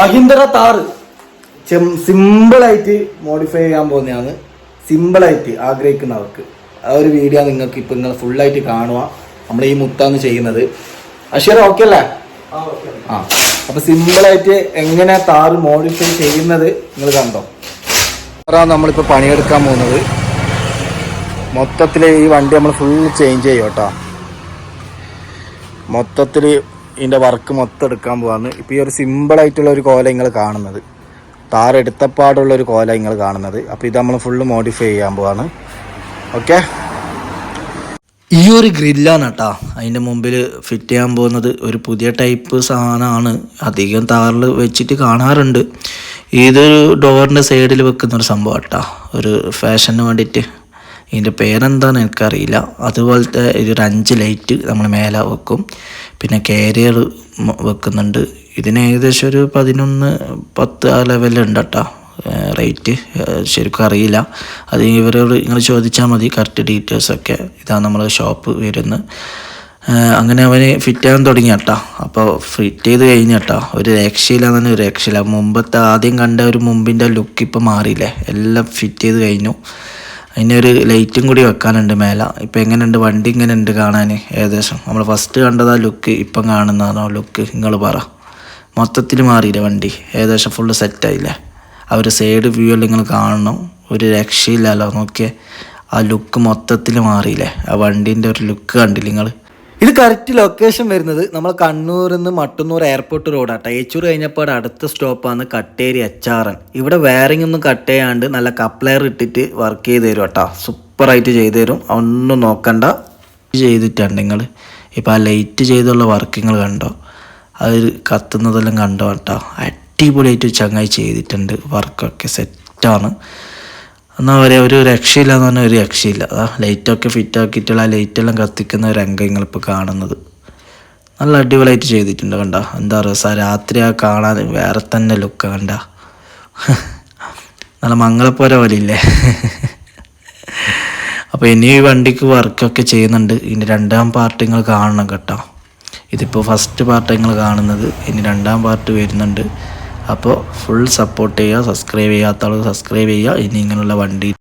മഹീന്ദ്ര താറ് സിമ്പിളായിട്ട് മോഡിഫൈ ചെയ്യാൻ പോകുന്നതാണ്. സിമ്പിളായിട്ട് ആഗ്രഹിക്കുന്നവർക്ക്. ആ ഒരു വീഡിയോ നിങ്ങൾക്ക് ഇപ്പം നിങ്ങൾ ആയിട്ട് കാണുക നമ്മൾ ഈ മുത്താണ് ചെയ്യുന്നത്. അഷീർ ഓക്കെ അല്ലേ? ആ അപ്പൊ സിമ്പിളായിട്ട് എങ്ങനെ താറ് മോഡിഫൈ ചെയ്യുന്നത് നിങ്ങൾ കണ്ടോ? അതാണ് നമ്മളിപ്പോൾ പണിയെടുക്കാൻ പോകുന്നത്. മൊത്തത്തിൽ ഈ വണ്ടി നമ്മൾ ഫുൾ ചേഞ്ച് ചെയ്യും കേട്ടോ. മൊത്തത്തിൽ ഇതിന്റെ വർക്ക് മൊത്തം എടുക്കാൻ പോവാന്ന്. ഇപ്പോൾ ഈ ഒരു സിമ്പിളായിട്ടുള്ള ഒരു കോല നിങ്ങൾ കാണുന്നത്. താരെടുത്തപ്പാടുള്ള ഒരു കോല നിങ്ങൾ കാണുന്നത്. അപ്പോൾ ഇത് നമ്മൾ ഫുള്ള് മോഡിഫൈ ചെയ്യാൻ പോവാണ് ഓക്കെ ഈ ഒരു ഗ്രില്ലാണ് കേട്ടോ അതിന്റെ മുമ്പിൽ ഫിറ്റ് ചെയ്യാൻ പോകുന്നത് ഒരു പുതിയ ടൈപ്പ് സാധനമാണ്. അധികം താറിൽ വെച്ചിട്ട് കാണാറുണ്ട്. ഇതൊരു ഡോറിന്റെ സൈഡിൽ വെക്കുന്ന ഒരു സംഭവം കേട്ടോ ഒരു ഫാഷന് വേണ്ടിയിട്ട് ഇതിന്റെ പേരെന്താണെന്ന് എനിക്കറിയില്ല. അതുപോലത്തെ ഒരു അഞ്ച് ലൈറ്റ് നമ്മൾ മേലെ വെക്കും. പിന്നെ കാരിയർ വെക്കുന്നുണ്ട്. ഇതിന് ഏകദേശം ഒരു പതിനൊന്ന് പത്ത് ആ ലെവലുണ്ട് കേട്ടോ. റേറ്റ് ശരിക്കും അറിയില്ല. അത് ഇവരോട് നിങ്ങൾ ചോദിച്ചാൽ മതി. കറക്റ്റ് ഡീറ്റെയിൽസൊക്കെ ഇതാണ് നമ്മൾ ഷോപ്പ് വരുന്നത് അങ്ങനെ അവന് ഫിറ്റ് ചെയ്യാൻ തുടങ്ങി കേട്ടോ. അപ്പോൾ ഫിറ്റ് ചെയ്ത് കഴിഞ്ഞ കേട്ടോ. ഒരു രക്ഷയില്ല തന്നെ ഒരു രക്ഷയില്ല. മുമ്പത്തെ ആദ്യം കണ്ട ഒരു മുമ്പിന്റെ ലുക്ക് ഇപ്പം മാറിയില്ലേ? എല്ലാം ഫിറ്റ് ചെയ്ത് കഴിഞ്ഞു. അതിന് ഒരു ലൈറ്റും കൂടി വെക്കാനുണ്ട് മേല. ഇപ്പം എങ്ങനെയുണ്ട്? വണ്ടി ഇങ്ങനെ ഉണ്ട് കാണാൻ ഏകദേശം. നമ്മൾ ഫസ്റ്റ് കണ്ടതാ ലുക്ക് ഇപ്പം കാണുന്നതാണോ ലുക്ക് നിങ്ങൾ പറ. മൊത്തത്തിൽ മാറിയില്ലേ വണ്ടി? ഏകദേശം ഫുള്ള് സെറ്റായില്ലേ ആ ഒരു സൈഡ് വ്യൂ എല്ലാം നിങ്ങൾ കാണണം. ഒരു രക്ഷയില്ലല്ലോ. നോക്കിയേ. ആ ലുക്ക് മൊത്തത്തിൽ മാറിയില്ലേ? ആ വണ്ടീന്റെ ഒരു ലുക്ക് കണ്ടില്ല നിങ്ങൾ ഇത് കറക്റ്റ് ലൊക്കേഷൻ വരുന്നത് നമ്മൾ കണ്ണൂരിൽ നിന്ന് മട്ടന്നൂർ എയർപോർട്ട് റോഡാണ് തേച്ചൂർ കഴിഞ്ഞപ്പോൾ അടുത്ത സ്റ്റോപ്പാണ് കട്ടേരി അച്ചാറൻ. ഇവിടെ വയറിംഗ് ഒന്നും കട്ട് ചെയ്യാണ്ട് നല്ല കപ്ലെയർ ഇട്ടിട്ട് വർക്ക് ചെയ്ത് തരും കേട്ടോ സൂപ്പറായിട്ട് ചെയ്തു തരും. ഒന്നും നോക്കണ്ട. ചെയ്തിട്ടാണ് നിങ്ങൾ ഇപ്പോൾ ആ ലൈറ്റ് ചെയ്തുള്ള വർക്കിങ്ങൾ കണ്ടോ? അത് കത്തുന്നതെല്ലാം കണ്ടോ കേട്ടോ അടിപൊളിയായിട്ട് ചങ്ങായി ചെയ്തിട്ടുണ്ട് വർക്കൊക്കെ സെറ്റാണ് എന്നാൽ പറയുക ഒരു രക്ഷയില്ല എന്ന് പറഞ്ഞാൽ ഒരു രക്ഷയില്ല. അതാ ലൈറ്റൊക്കെ ഫിറ്റ് ആക്കിയിട്ടുള്ള ആ ലൈറ്റെല്ലാം കത്തിക്കുന്ന ഒരു രംഗം നിങ്ങളിപ്പോൾ കാണുന്നത്. നല്ല അടിപൊളിയായിട്ട് ചെയ്തിട്ടുണ്ട് കണ്ട. എന്താ പറയുക സാർ രാത്രി ആ കാണാൻ വേറെ തന്നെ ലുക്ക് കണ്ട. നല്ല മംഗളപ്പോര പോലെ ഇല്ലേ അപ്പോൾ ഇനി ഈ വണ്ടിക്ക് വർക്കൊക്കെ ചെയ്യുന്നുണ്ട്. ഇനി രണ്ടാം പാർട്ട് നിങ്ങൾ കാണണം കേട്ടോ. ഇതിപ്പോൾ ഫസ്റ്റ് പാർട്ട് നിങ്ങൾ കാണുന്നത്. ഇനി രണ്ടാം പാർട്ട് വരുന്നുണ്ട്. അപ്പോൾ ഫുൾ സപ്പോർട്ട് ചെയ്യുക സബ്സ്ക്രൈബ് ചെയ്യാത്ത ആൾ സബ്സ്ക്രൈബ് ചെയ്യുക. ഇനി ഇങ്ങനെയുള്ള വണ്ടി